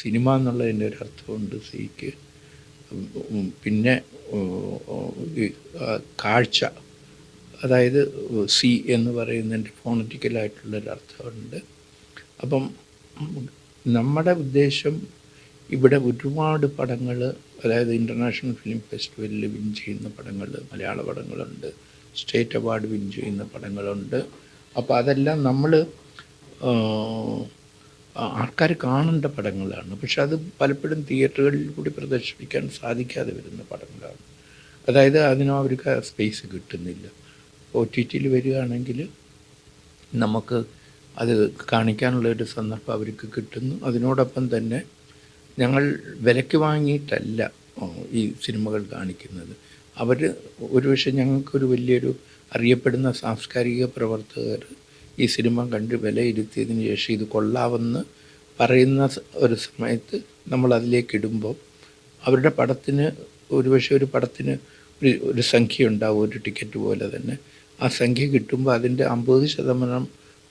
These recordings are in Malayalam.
സിനിമ എന്നുള്ളതിന്റെ ഒരു അർത്ഥമുണ്ട് സിക്ക് പിന്നെ കാഴ്ച. അതായത് സി എന്ന് പറയുന്നതിന്റെ ഫോണറ്റിക്കലായിട്ടുള്ളൊരു അർത്ഥമുണ്ട്. അപ്പം നമ്മുടെ ഉദ്ദേശം ഇവിടെ ഒരുപാട് പടങ്ങൾ അതായത് ഇന്റർനാഷണൽ ഫിലിം ഫെസ്റ്റിവലിൽ വിൻ ചെയ്യുന്ന പടങ്ങൾ മലയാള പടങ്ങളുണ്ട്. സ്റ്റേറ്റ് അവാർഡ് വിൻ ചെയ്യുന്ന പടങ്ങളുണ്ട്. അപ്പോൾ അതെല്ലാം നമ്മൾ ആൾക്കാർ കാണേണ്ട പടങ്ങളാണ്. പക്ഷെ അത് പലപ്പോഴും തിയേറ്ററുകളിൽ കൂടി പ്രദർശിപ്പിക്കാൻ സാധിക്കാതെ വരുന്ന പടങ്ങളാണ്. അതായത് അതിനും അവർക്ക് സ്പേസ് കിട്ടുന്നില്ല. ഒ ടി ടിയിൽ വരികയാണെങ്കിൽ നമുക്ക് അത് കാണിക്കാനുള്ള ഒരു സന്ദർഭം അവർക്ക് കിട്ടുന്നു. അതിനോടൊപ്പം തന്നെ ഞങ്ങൾ വിലയ്ക്ക് വാങ്ങിയിട്ടല്ല ഈ സിനിമകൾ കാണിക്കുന്നത്. അവർ ഒരുപക്ഷെ ഞങ്ങൾക്കൊരു വലിയൊരു അറിയപ്പെടുന്ന സാംസ്കാരിക പ്രവർത്തകർ ഈ സിനിമ കണ്ട് വിലയിരുത്തിയതിന് ശേഷം ഇത് കൊള്ളാമെന്ന് പറയുന്ന ഒരു സമയത്ത് നമ്മൾ അതിലേക്ക് ഇടുമ്പോൾ അവരുടെ പടത്തിന് ഒരുപക്ഷെ ഒരു പടത്തിന് ഒരു ഒരു സംഖ്യ ഉണ്ടാവും ഒരു ടിക്കറ്റ് പോലെ തന്നെ. ആ സംഖ്യ കിട്ടുമ്പോൾ അതിന്റെ അമ്പത് ശതമാനം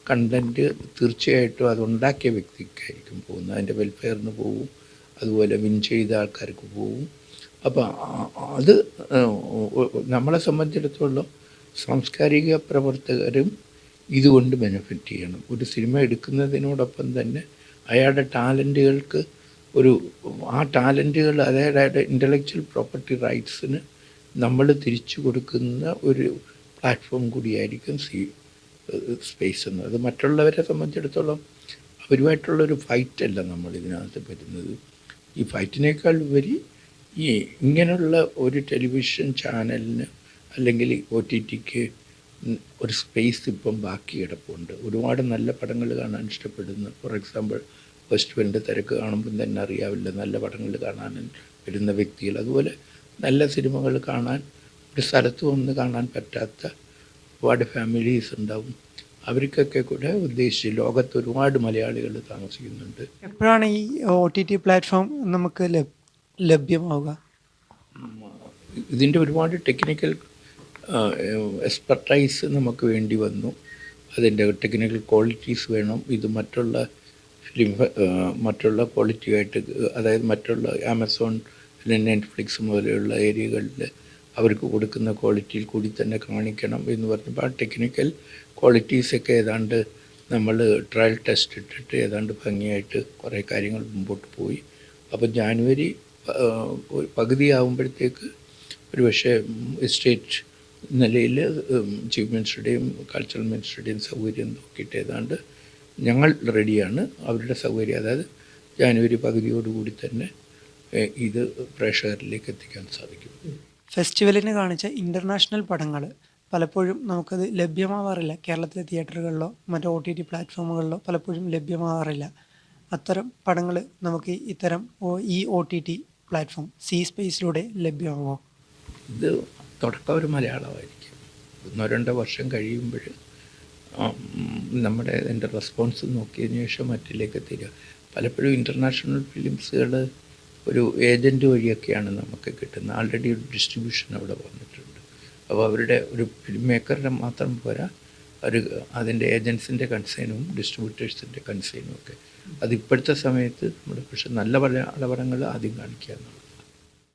കണ്ടന്റ് തീർച്ചയായിട്ടും അതുണ്ടാക്കിയ വ്യക്തിക്കായിരിക്കും പോകുന്നത്. അതിന്റെ വെൽഫെയറിന് പോവും അതുപോലെ വിൻ ചെയ്ത ആൾക്കാർക്ക് പോകും അപ്പോൾ അത് നമ്മളെ സംബന്ധിച്ചിടത്തോളം സാംസ്കാരിക പ്രവർത്തകരും ഇതുകൊണ്ട് ബെനിഫിറ്റ് ചെയ്യണം. ഒരു സിനിമ എടുക്കുന്നതിനോടൊപ്പം തന്നെ അയാളുടെ ടാലന്റുകൾക്ക് ഒരു ആ ടാലന്റുകൾ അതായത് ഇന്റലക്ച്വൽ പ്രോപ്പർട്ടി റൈറ്റ്സിന് നമ്മൾ തിരിച്ചു കൊടുക്കുന്ന ഒരു പ്ലാറ്റ്ഫോം കൂടിയായിരിക്കും സി സ്പേസ് എന്നത് അത് മറ്റുള്ളവരെ സംബന്ധിച്ചിടത്തോളം അവരുമായിട്ടുള്ളൊരു ഫൈറ്റല്ല നമ്മൾ ഇതിനകത്ത് വരുന്നത്. ഈ ഫൈറ്റിനേക്കാൾ ഉപരി ഈ ഇങ്ങനെയുള്ള ഒരു ടെലിവിഷൻ ചാനലിന് അല്ലെങ്കിൽ ഒ ടി ടിക്ക് ഒരു സ്പേസ് ഇപ്പം ബാക്കി കിടപ്പുണ്ട്. ഒരുപാട് നല്ല പടങ്ങൾ കാണാൻ ഇഷ്ടപ്പെടുന്നു. ഫോർ എക്സാമ്പിൾ ഫെസ്റ്റിവലിന്റെ തിരക്ക് കാണുമ്പം തന്നെ അറിയാവില്ല. നല്ല പടങ്ങൾ കാണാൻ വരുന്ന വ്യക്തികൾ. അതുപോലെ നല്ല സിനിമകൾ കാണാൻ ഒരു സ്ഥലത്ത് വന്ന് കാണാൻ പറ്റാത്ത ഒരുപാട് ഫാമിലീസ് ഉണ്ടാവും. അവർക്കൊക്കെ കൂടെ ഉദ്ദേശിച്ച് ലോകത്ത് ഒരുപാട് മലയാളികൾ താമസിക്കുന്നുണ്ട്. എപ്പോഴാണ് ഈ ഒ ടി ടി പ്ലാറ്റ്ഫോം നമുക്ക് ലഭ്- ലഭ്യമാവുക? ഇതിന്റെ ഒരുപാട് ടെക്നിക്കൽ എക്സ്പെർട്ടൈസ് നമുക്ക് വേണ്ടി വന്നു. അതിന്റെ ടെക്നിക്കൽ ക്വാളിറ്റീസ് വേണം. ഇത് മറ്റുള്ള ഫിലിം മറ്റുള്ള ക്വാളിറ്റി ആയിട്ട് അതായത് മറ്റുള്ള ആമസോൺ അല്ലെങ്കിൽ നെറ്റ്ഫ്ലിക്സ് പോലെയുള്ള ഏരിയകളിൽ അവർക്ക് കൊടുക്കുന്ന ക്വാളിറ്റിയിൽ കൂടി തന്നെ കാണിക്കണം എന്ന് പറഞ്ഞപ്പോൾ ആ ടെക്നിക്കൽ ക്വാളിറ്റീസൊക്കെ ഏതാണ്ട് നമ്മൾ ട്രയൽ ടെസ്റ്റ് ഇട്ടിട്ട് ഏതാണ്ട് ഭംഗിയായിട്ട് കുറേ കാര്യങ്ങൾ മുമ്പോട്ട് പോയി. അപ്പോൾ ജാനുവരി പകുതിയാകുമ്പോഴത്തേക്ക് ഒരു പക്ഷേ എസ്റ്റേറ്റ് നിലയിൽ ചീഫ് മിനിസ്റ്ററുടെയും കൾച്ചറൽ മിനിസ്റ്ററുടെയും സൗകര്യം നോക്കിയിട്ട് ഏതാണ്ട് ഞങ്ങൾ റെഡിയാണ് അവരുടെ സൗകര്യം അതായത് ജാനുവരി പകുതിയോടുകൂടി തന്നെ ഇത് പ്രേക്ഷകരിലേക്ക് എത്തിക്കാൻ സാധിക്കും. ഫെസ്റ്റിവലിന് കാണിച്ച ഇന്റർനാഷണൽ പടങ്ങൾ പലപ്പോഴും നമുക്കത് ലഭ്യമാവാറില്ല. കേരളത്തിലെ തിയേറ്ററുകളിലോ മറ്റു ഒ ടി ടി പ്ലാറ്റ്ഫോമുകളിലോ പലപ്പോഴും ലഭ്യമാവാറില്ല. അത്തരം പടങ്ങൾ നമുക്ക് ഇത്തരം ഈ O T T platform C സ്പേസിലൂടെ ലഭ്യമാവോ? ഇത് തുടക്കം ഒരു മലയാളമായിരിക്കും. ഒന്നോ രണ്ടോ വർഷം കഴിയുമ്പോൾ നമ്മുടെ അതിന്റെ റെസ്പോൺസ് നോക്കിയതിന് ശേഷം മറ്റിലേക്ക് തരിക. പലപ്പോഴും ഇന്റർനാഷണൽ ഫിലിംസുകൾ ഒരു ഏജന്റ് വഴിയൊക്കെയാണ് നമുക്ക് കിട്ടുന്നത്. ആൾറെഡി ഒരു ഡിസ്ട്രിബ്യൂഷൻ അവിടെ വന്നിട്ടുണ്ട്. അപ്പോൾ അവരുടെ ഒരു ഫിലിം മേക്കറുടെ മാത്രം പോരാ ഒരു അതിന്റെ ഏജൻസിന്റെ കൺസേനും ഡിസ്ട്രിബ്യൂട്ടേഴ്സിന്റെ കൺസേനും ഒക്കെ. അതിപ്പോഴത്തെ സമയത്ത് നമ്മുടെ പക്ഷെ നല്ല പല പടങ്ങൾ ആദ്യം കാണിക്കുക എന്നുള്ളത്.